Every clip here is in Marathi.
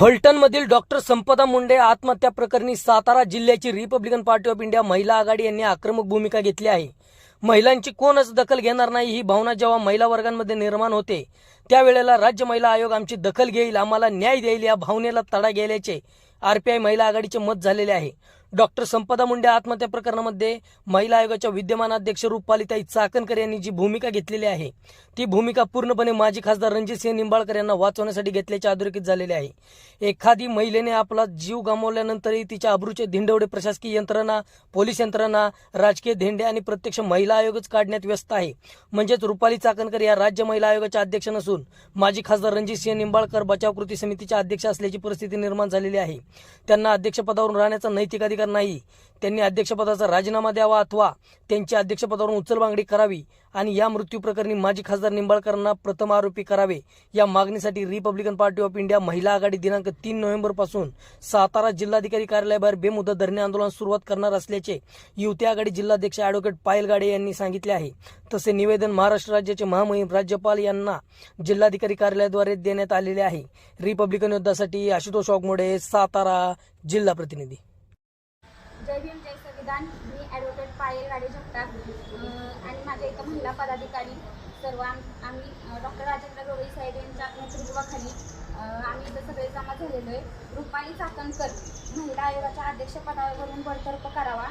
फलटणमधील डॉक्टर संपदा मुंडे आत्महत्या प्रकरणी सातारा जिल्ह्याची रिपब्लिकन पार्टी ऑफ इंडिया महिला आघाडी यांनी आक्रमक भूमिका घेतली आहे. महिलांची कोणच दखल घेणार नाही ही भावना जेव्हा महिला वर्गांमध्ये निर्माण होते त्यावेळेला राज्य महिला आयोग आमची दखल घेईल आम्हाला न्याय देईल या भावनेला तडा गेल्याचे आरपीआय महिला आघाडीचे मत झालेले आहे. डॉक्टर संपदा मुंडे आत्महत्या प्रकरणामध्ये महिला आयोगाच्या विद्यमान अध्यक्ष रुपालिताई चाकणकर यांनी जी भूमिका घेतलेली आहे ती भूमिका पूर्णपणे माजी खासदार रणजितसिंह निंबाळकर यांना वाचवण्यासाठी घेतल्याचे अधोरेखित झालेले आहे. एखादी महिलेने आपला जीव गमावल्यानंतरही तिच्या अब्रूचे धिंडवडे प्रशासकीय यंत्रणा पोलीस यंत्रणा राजकीय धेंडे आणि प्रत्यक्ष महिला आयोगच काढण्यात व्यस्त आहे. म्हणजेच रुपाली चाकणकर या राज्य महिला आयोगाच्या अध्यक्ष नसून माजी खासदार रणजितसिंह निंबाळकर बचाव कृती समितीच्या अध्यक्ष असल्याची परिस्थिती निर्माण झालेली आहे. त्यांना अध्यक्षपदावरून राहण्याचा नैतिक अधिकार नाही त्यांनी अध्यक्षपदाचा राजीनामा द्यावा अथवा त्यांच्या अध्यक्षपदावरून उचलबांगडी करावी आणि या मृत्यू प्रकरणी माजी खासदार निंबाळकरांना प्रथम आरोपी करावे या मागणीसाठी रिपब्लिकन पार्टी ऑफ इंडिया महिला आघाडी दिनांक तीन नोव्हेंबरपासून सातारा जिल्हाधिकारी कार्यालयाबाहेर बेमुदत धरणे आंदोलन सुरुवात करणार असल्याचे युवती आघाडी जिल्हाध्यक्ष अॅडव्होकेट पायल गाडे यांनी सांगितले आहे. तसे निवेदन महाराष्ट्र राज्याचे महामहिम राज्यपाल यांना जिल्हाधिकारी कार्यालयाद्वारे देण्यात आलेले आहे. रिपब्लिकन युद्धासाठी आशुतोष वाघमोडे सातारा जिल्हा प्रतिनिधी. जय भीम जय संविधान. मी ॲडव्होकेट पायल गाडे जगताप. आणि माझ्या एका महिला पदाधिकारी सर्व आम- आम्ही डॉक्टर राजेंद्र गवळी साहेब यांच्या नेतृत्वाखाली आम्ही इथं सगळे जमा झालेलो आहे. रुपाली चाकणकर महिला आयोगाच्या अध्यक्षपदावरून बडतर्फ करावा.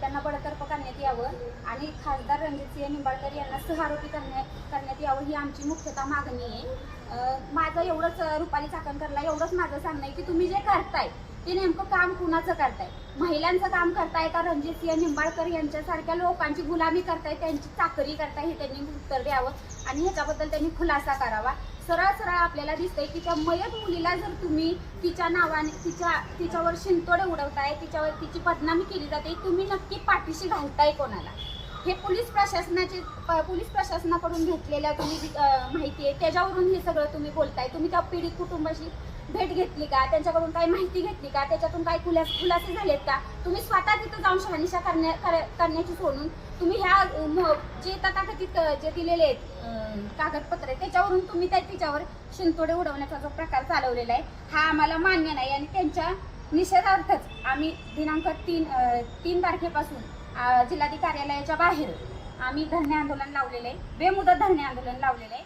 त्यांना बडतर्फ करण्यात यावं. आणि खासदार रणजितसिंह निंबाळकर यांना सहआरोपी करण्यात करण्यात यावं ही आमची मुख्यतः मागणी आहे. माझं एवढंच रुपाली चाकणकरला एवढंच माझं सांगणं आहे की तुम्ही जे करताय ते नेमकं काम कुणाचं करताय? महिलांचं काम करताय का रणजित सिंह निंबाळकर यांच्यासारख्या लोकांची गुलामी करताय त्यांची चाकरी करताय हे त्यांनी उत्तर द्यावं आणि ह्याच्याबद्दल त्यांनी खुलासा करावा. सरळ सरळ आपल्याला दिसतंय की त्या मयत मुलीला जर तुम्ही तिच्या नावाने तिच्या तिच्यावर शिंतोडे उडवताय तिच्यावर तिची बदनामी केली जाते तुम्ही नक्की पाठीशी घालताय कोणाला? हे पोलीस प्रशासनाचे प- पोलीस प्रशासनाकडून घेतलेल्या तुम्ही माहिती आहे. त्याच्यावरून हे सगळं तुम्ही बोलताय. तुम्ही त्या पीडित कुटुंबाशी भेट घेतली का? त्यांच्याकडून काही माहिती घेतली का? त्याच्यातून काही खुलास खुलासे झालेत का? तुम्ही स्वतः तिथं जाऊन शहानिशा करण्या करण्याची सोडून तुम्ही ह्या जे तथाकथित जे दिलेले आहेत कागदपत्र आहे त्याच्यावरून तुम्ही त्या तिच्यावर शिंतोडे उडवण्याचा जो प्रकार चालवलेला आहे हा आम्हाला मान्य नाही. आणि त्यांच्या निषेधार्थच आम्ही दिनांक तीन तीन तारखेपासून जिल्हाधिकारी कार्यालयाच्या बाहेर आम्ही धरणे आंदोलन लावलेलं आहे. बेमुदत धरणे आंदोलन लावलेलं आहे.